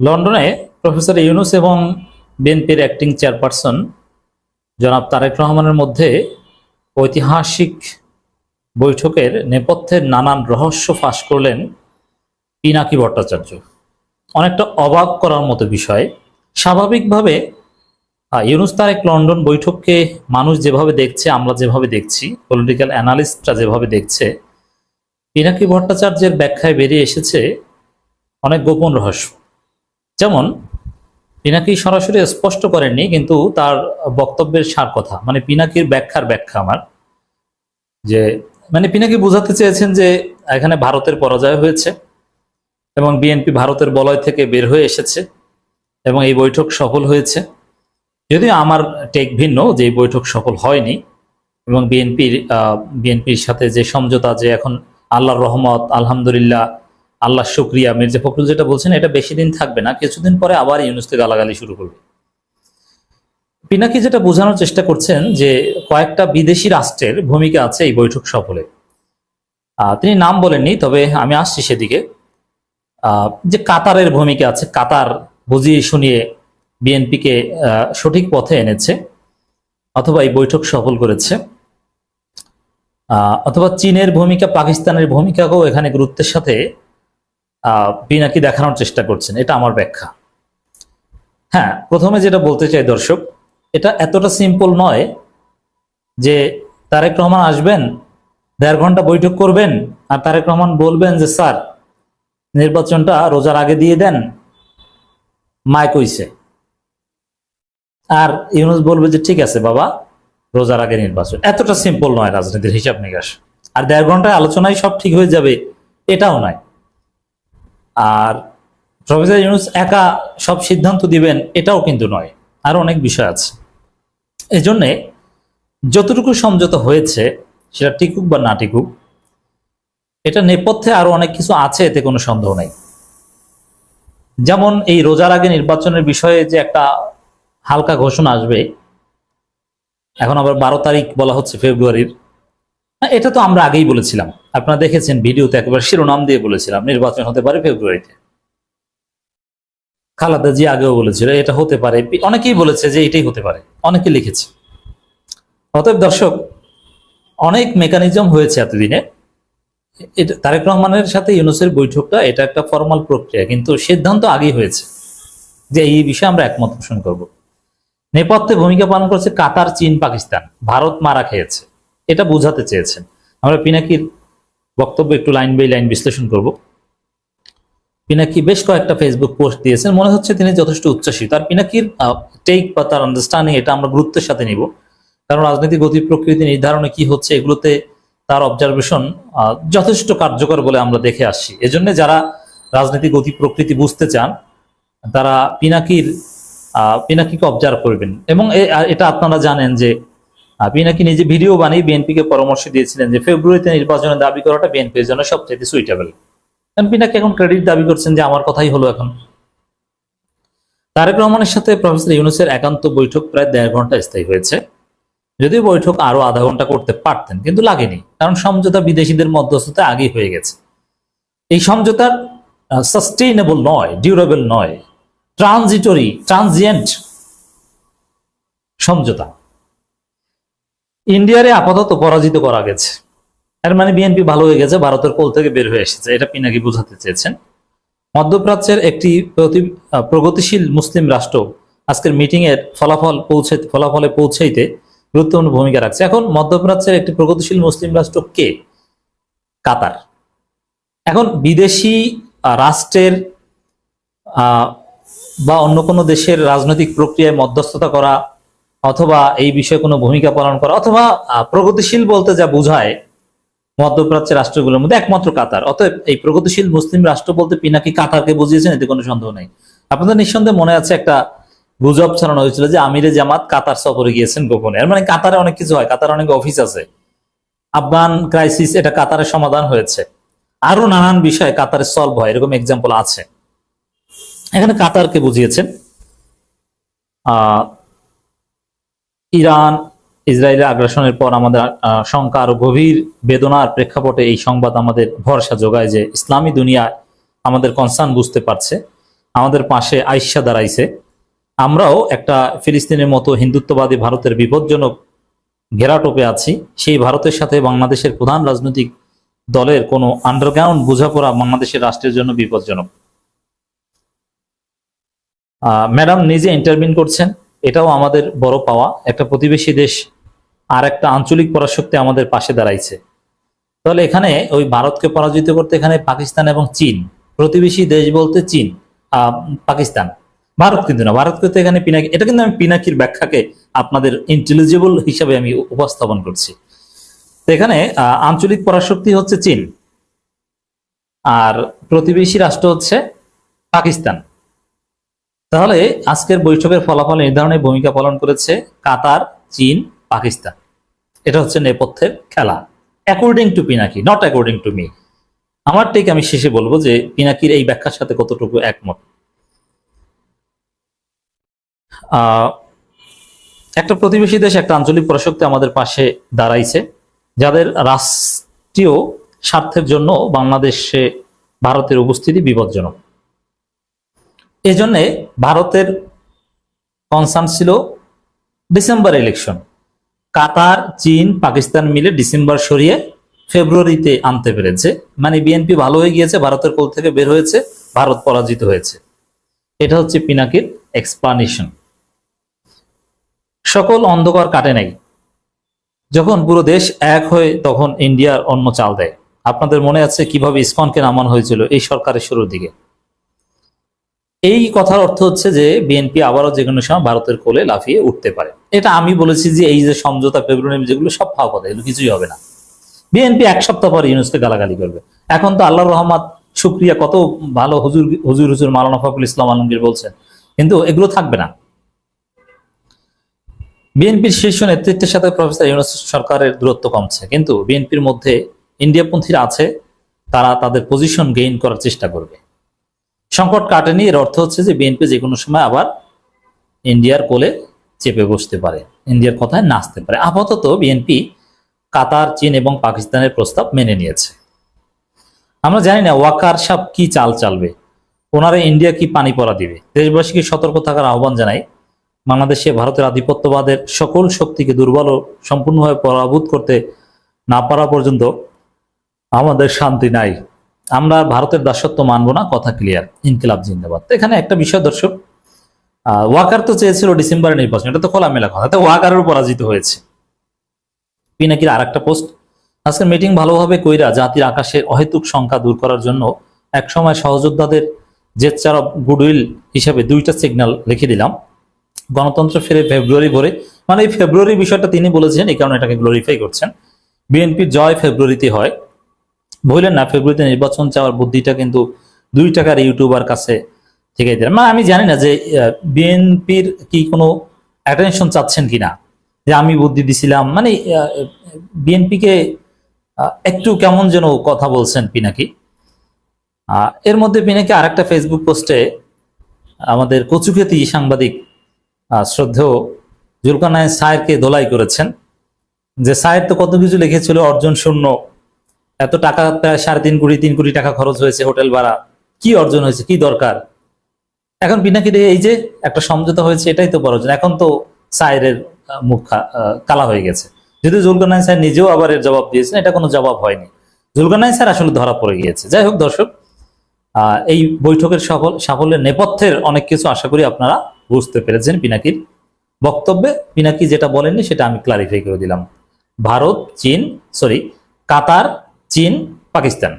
লন্ডনে প্রফেসর ইউনুস এবং বিএনপির অ্যাক্টিং চেয়ারপারসন জনাব তারেক রহমানের মধ্যে ঐতিহাসিক বৈঠকের নেপথ্যের নানান রহস্য ফাঁস করলেন পিনাকি ভট্টাচার্য। অনেকটা অবাক করার মতো বিষয়। স্বাভাবিকভাবে ইউনুস তারেক লন্ডন বৈঠককে মানুষ যেভাবে দেখছে, আমরা যেভাবে দেখছি পলিটিক্যাল অ্যানালিস্টরা যেভাবে দেখছে, পিনাকি ভট্টাচার্যের ব্যাখ্যায় বেরিয়ে এসেছে অনেক গোপন রহস্য। যেমন, পিনাকি সরাসরি স্পষ্ট করেননি, কিন্তু তার বক্তব্যের সার কথা। মানে পিনাকির ব্যাখ্যার ব্যাখ্যা আমার। যে মানে পিনাকি বোঝাতে চেয়েছেন যে, এখানে ভারতের পরাজয় হয়েছে এবং বিএনপি ভারতের বলয় থেকে বের হয়ে এসেছে এবং এই বৈঠক সফল হয়েছে। যদিও আমার টেক ভিন্ন যে, এই বৈঠক সফল হয়নি এবং বিএনপির বিএনপির সাথে যে সমঝোতা যে এখন আল্লাহর রহমত, আলহামদুলিল্লাহ আল্লাহ শুক্রিয়া, মির্জা ফখরুল যেটা বলছেন, এটা বেশি দিন থাকবে না, কিছুদিন পরে আবার ইউনুসকে গালাগালি শুরু করবে। পিনাকি যেটা বোঝানোর চেষ্টা করছেন যে কয়েকটা বিদেশি রাষ্ট্রের ভূমিকা আছে এই বৈঠক সফলে। তিনি নাম বলেননি, তবে আমি আসছি সেদিকে। যে কাতারের ভূমিকা আছে, কাতার বুঝিয়ে শুনিয়ে বিএনপিকে সঠিক পথে এনেছে, অথবা এই বৈঠক সফল করেছে। অথবা চীনের ভূমিকা, পাকিস্তানের ভূমিকাকেও এখানে গুরুত্বের সাথে পিনাকি দেখানোর চেষ্টা করছেন। এটা আমার ব্যাখ্যা। হ্যাঁ প্রথমে যেটা বলতে চাই দর্শক, এটা এতটা সিম্পল নয় যে তারেক রহমান আসবেন, দেড় ঘণ্টা বৈঠক করবেন, আর তারেক রহমান বলবেন যে, স্যার, নির্বাচনটা রোজার আগে দিয়ে দেন। মায় কইছে আর ইউনুস বলবে যে, ঠিক আছে বাবা, রোজার আগে নির্বাচন। এতটা সিম্পল নয় রাজনীতির হিসাব নিকাশ। আর দেড় ঘন্টায় আলোচনায় সব ঠিক হয়ে যাবে, এটাও নয়। আর প্রফেসর ইউনুস একা সব সিদ্ধান্ত দিবেন, এটাও কিন্তু নয়। আরও অনেক বিষয় আছে। এই জন্যে যতটুকু সমঝোতা হয়েছে, সেটা টিকুক বা না টিকুক, এটা নেপথ্যে আরও অনেক কিছু আছে, এতে কোনো সন্দেহ নেই। যেমন এই রোজার আগে নির্বাচনের বিষয়ে যে একটা হালকা ঘোষণা আসবে, এখন আবার বারো তারিখ বলা হচ্ছে ফেব্রুয়ারির এটা তো আমরা আগেই বলেছিলাম। আপনারা দেখেছেন ভিডিওতে একবার শিরোনাম দিয়ে বলেছিলাম, নির্বাচন হতে পারে ফেব্রুয়ারিতে। খালাদা জি আগেও বলেছিল, এটা হতে পারে। অনেকেই বলেছে যে এটাই হতে পারে। অনেকে লিখেছে। অতএব দর্শক, অনেক মেকানিজম হয়েছে এতদিনে। তারেক রহমানের সাথে ইউনুসের বৈঠকটা, এটা একটা ফর্মাল প্রক্রিয়া, কিন্তু সিদ্ধান্ত আগেই হয়েছে যে এই বিষয়ে আমরা একমত পোষণ করব। নেপথ্যে ভূমিকা পালন করছে কাতার, চীন, পাকিস্তান। ভারত মারা খেয়েছে। এটা বোঝাতে চেয়েছেন। আমরা পিনাকির বক্তব্য একটু লাইন বাই লাইন বিশ্লেষণ করব। পিনাকি বেশ কয়েকটা ফেসবুক পোস্ট দিয়েছেন। মনে হচ্ছে তিনি যথেষ্ট উচ্ছ্বাসিত আর পিনাকির টেক বা তার আন্ডারস্ট্যান্ডিং এটা আমরা গুরুত্বের সাথে নিব। কারণ রাজনৈতিক গতি প্রকৃতি নির্ধারণে কি হচ্ছে এগুলোতে তার অবজারভেশন যথেষ্ট কার্যকর বলে আমরা দেখে আসছি। এজন্য যারা রাজনৈতিক গতি প্রকৃতি বুঝতে চান, তারা পিনাকির পিনাকিকে অবজার্ভ করবেন। এবং এটা আপনারা জানেন যে আহ, নাকি নিজে ভিডিও বানিয়ে বিএনপিকে পরামর্শ দিয়েছিলেন যে ফেব্রুয়ারিতে নির্বাচনের দাবি করাটা বিএনপির জন্য সবচেয়ে সুইটেবল কারণ পিনাকি এখন ক্রেডিট দাবি করছেন যে আমার কথাই হলো এখন। তারেক রহমানের সাথে প্রফেসর ইউনুসের একান্ত বৈঠক প্রায় দেড় ঘণ্টা স্থায়ী হয়েছে। যদিও বৈঠক আরও আধা ঘণ্টা করতে পারতেন কিন্তু লাগেনি কারণ সমঝোতা বিদেশিদের মধ্যস্থতা আগেই হয়ে গেছে। এই সমঝোতার সাস্টেইনেবল নয় ডিউরেবল নয় ট্রানজিটরি ট্রানজিয়েন্ট সমঝোতা। ইন্ডিয়ারে আপাতত পরাজিত করা গেছে। এর মানে বিএনপি ভালো হয়ে গেছে, ভারতের কোল থেকে বের হয়ে এসেছে, এটা পিনাকি বোঝাতে চেয়েছেন। মধ্যপ্রাচ্যের একটি প্রগতিশীল মুসলিম রাষ্ট্র আজকের মিটিং এর ফলাফল পৌঁছে ফলাফলে পৌঁছাইতে গুরুত্বপূর্ণ ভূমিকা রাখছে। এখন মধ্যপ্রাচ্যের একটি প্রগতিশীল মুসলিম রাষ্ট্র কে? কাতার। এখন বিদেশি রাষ্ট্রের বা অন্য কোনো দেশের রাজনৈতিক প্রক্রিয়ায় মধ্যস্থতা করা অথবা এই বিষয়ে কোনো ভূমিকা পালন করা, অথবা প্রগতিশীল বলতে যা বোঝায় মধ্যপ্রাচ্যের রাষ্ট্রগুলোর মধ্যে একমাত্র কাতার। অতএব এই প্রগতিশীল মুসলিম রাষ্ট্র বলতে পিনাকি কাতারকে বুঝিয়েছেন, এতে কোনো সন্দেহ নেই। আপনাদের নিঃসন্দেহে মনে আছে একটা গুজব ছড়ানো হয়েছিল যে আমিরে জামাত কাতার সফরে গিয়েছেন গোপনে। মানে কাতারে অনেক কিছু হয়, কাতারে অনেক অফিস আছে। আফগান ক্রাইসিস এটা কাতারের সমাধান হয়েছে। আরও নানান বিষয় কাতারে সলভ হয়, এরকম এক্সাম্পল আছে। এখানে কাতারকে বুঝিয়েছেন। আহ ইরান, ইসরায়েলের আগ্রাসনের পর আমাদের শঙ্কা আরও গভীর বেদনার প্রেক্ষাপটে এই সংবাদ আমাদের ভরসা যোগায় যে ইসলামী দুনিয়া আমাদের কনসার্ন বুঝতে পারছে, আমাদের পাশে আইসা দাঁড়াইছে। আমরাও একটা ফিলিস্তিনের মতো হিন্দুত্ববাদী ভারতের বিপজ্জনক ঘেরাটোপে আছি, সেই ভারতের সাথে বাংলাদেশের প্রধান রাজনৈতিক দলের কোনো আন্ডারগ্রাউন্ড বোঝাপড়া বাংলাদেশের রাষ্ট্রের জন্য বিপজ্জনক। ম্যাডাম নিজে ইন্টারভিন করছেন। এটাও আমাদের বড় পাওয়া। একটা প্রতিবেশী দেশ আর একটা আঞ্চলিক পরাশক্তি আমাদের পাশে দাঁড়াইছে। তাহলে এখানে ওই ভারতকে পরাজিত করতে এখানে পাকিস্তান এবং চীন। প্রতিবেশী দেশ বলতে চীন পাকিস্তান। ভারত কিন্তু না। ভারত কিন্তু এখানে পিনাকি, এটা কিন্তু আমি পিনাকির ব্যাখ্যাকে আপনাদের ইন্টেলিজিবল হিসাবে আমি উপস্থাপন করছি। তো এখানে আঞ্চলিক পরাশক্তি হচ্ছে চীন। আর প্রতিবেশী রাষ্ট্র হচ্ছে পাকিস্তান। তাহলে আজকের বৈঠকের ফলাফল নির্ধারণে ভূমিকা পালন করেছে কাতার, চীন, পাকিস্তান। এটা হচ্ছে নেপথ্যের খেলা। According to Pinaki not according to me আমার ঠিক আমি শেষে বলব যে পিনাকির এই ব্যাখ্যার সাথে কতটুকু একমত। একটা প্রতিবেশী দেশ, একটা আঞ্চলিক প্রশক্তি আমাদের পাশে দাঁড়াইছে, যাদের রাষ্ট্রীয় স্বার্থের জন্য বাংলাদেশে ভারতের উপস্থিতি বিপজ্জনক। এজন্যে ভারতের কনসার্ন ছিল ডিসেম্বর ইলেকশন কাতার, চীন, পাকিস্তান মিলে ডিসেম্বর সরিয়ে ফেব্রুয়ারিতে আনতে পেরেছে। মানে বিএনপি ভালো হয়ে গিয়েছে, ভারতের কোল থেকে বের হয়েছে, ভারত পরাজিত হয়েছে। এটা হচ্ছে পিনাকির এক্সপ্লানেশন সকল অন্ধকার কাটে নাই। যখন পুরো দেশ এক হয়ে তখন ইন্ডিয়ার অন্য চাল দেয়। আপনাদের মনে আছে কীভাবে ইসকনকে নামানো হয়েছিল এই সরকারের শুরুর দিকে? এই কথার অর্থ হচ্ছে যে বিএনপি আবারও যে কোনো সময় ভারতের কোলে লাফিয়ে উঠতে পারে। এটা আমি বলেছি যে এই যে সমঝোতা ফেব্রুয়ারি যেগুলো সব ফাও কথা, এগুলো কিছুই হবে না। বিএনপি এক সপ্তাহ পর ইউনুসকে গালাগালি করবে। এখন তো আল্লাহ রহমত, শুক্রিয়া, কত ভালো হুজুর হুজুর হুজুর মালানা ফখরুল ইসলাম আলমগীর বলছেন। কিন্তু এগুলো থাকবে না। বিএনপির শীর্ষ নেতৃত্বের সাথে প্রফেসর ইউনুস সরকারের দূরত্ব কমছে। কিন্তু বিএনপির মধ্যে ইন্ডিয়াপন্থীরা আছে, তারা তাদের পজিশন গেইন করার চেষ্টা করবে। সংকট কাটেনি, এর অর্থ হচ্ছে যে বিএনপি যে কোনো সময় আবার ইন্ডিয়ার কোলে চেপে বসতে পারে, ইন্ডিয়ার কথায় নাচতে পারে। আপাতত বিএনপি কাতার, চীন এবং পাকিস্তানের প্রস্তাব মেনে নিয়েছে। আমরা জানি না ওয়াকার সাহ কি চাল চালবে, ওনারা ইন্ডিয়া কি পানি পড়া দিবে। দেশবাসীকে সতর্ক থাকার আহ্বান জানাই, বাংলাদেশে ভারতের আধিপত্যবাদের সকল শক্তিকে দুর্বল ও সম্পূর্ণভাবে পরাভূত করতে না পারা পর্যন্ত আমাদের শান্তি নাই। আমরা ভারতের দাসত্ব মানবো না, কথা ক্লিয়ার ইনকিলাব জিন্দাবাদ। এখানে একটা বিষয় দর্শক ওয়াকার তো চেয়েছিল ডিসেম্বরে নির্বাচন, এটা তো খোলামেলা কথা। তো ওয়াকারেরও পরাজিত হয়েছে। পিনাকির আর একটা পোস্ট আজকের মিটিং ভালোভাবে কইরা জাতির আকাশে অহেতুক সংখ্যা দূর করার জন্য একসময় সহযোদ্ধাদের জেচ্চার অফ গুডউইল হিসাবে দুইটা সিগন্যাল লিখে দিলাম। গণতন্ত্র ফিরে ফেব্রুয়ারি ভরে মানে এই ফেব্রুয়ারি বিষয়টা তিনি বলেছেন, এই কারণে এটাকে গ্লোরিফাই করছেন। বিএনপির জয় ফেব্রুয়ারিতে হয়। বললেন না, ফেব্রুয়ারিতে নির্বাচন চাওয়ার বুদ্ধিটা কিন্তু দুই টাকার ইউটিউবার কাছে থেকে দিলেন মানে আমি জানি না যে বিএনপির কি কোনো অ্যাটেনশন চাচ্ছেন কিনা, যে আমি বুদ্ধি দিছিলাম। মানে বিএনপিকে একটু কেমন যেন কথা বলছেন পিনাকি। এর মধ্যে পিনাকি আরেকটা ফেসবুক পোস্টে আমাদের কচুক্ষেতি সাংবাদিক শ্রদ্ধেয় জুলকানায় সায়েরকে দোলাই করেছেন। যে সায়ের তো কত কিছু লিখেছিল, অর্জন শূন্য এত টাকা সাড়ে তিন কোটি তিন কোটি টাকা খরচ হয়েছে হোটেল ভাড়া। কি অর্জন হয়েছে? কি দরকার? এখন পিনাকিরে এই যে একটা সমঝোতা হয়েছে এটাই তো বড় এখন তো সায়েরের আহ, মুখ কালা হয়ে গেছে। যদি জুলকানাই স্যার নিজেও আবার এর জবাব দিয়েছেন এটা কোনো জবাব হয়নি। জুলকানাই স্যার আসলে ধরা পড়ে গিয়েছে। যাই হোক দর্শক এই বৈঠকের সফল সাফল্যের নেপথ্যের অনেক কিছু আশা করি আপনারা বুঝতে পেরেছেন পিনাকির বক্তব্যে। পিনাকি যেটা বলেননি সেটা আমি ক্লারিফাই করে দিলাম। ভারত চীন সরি কাতার চীন পাকিস্তান।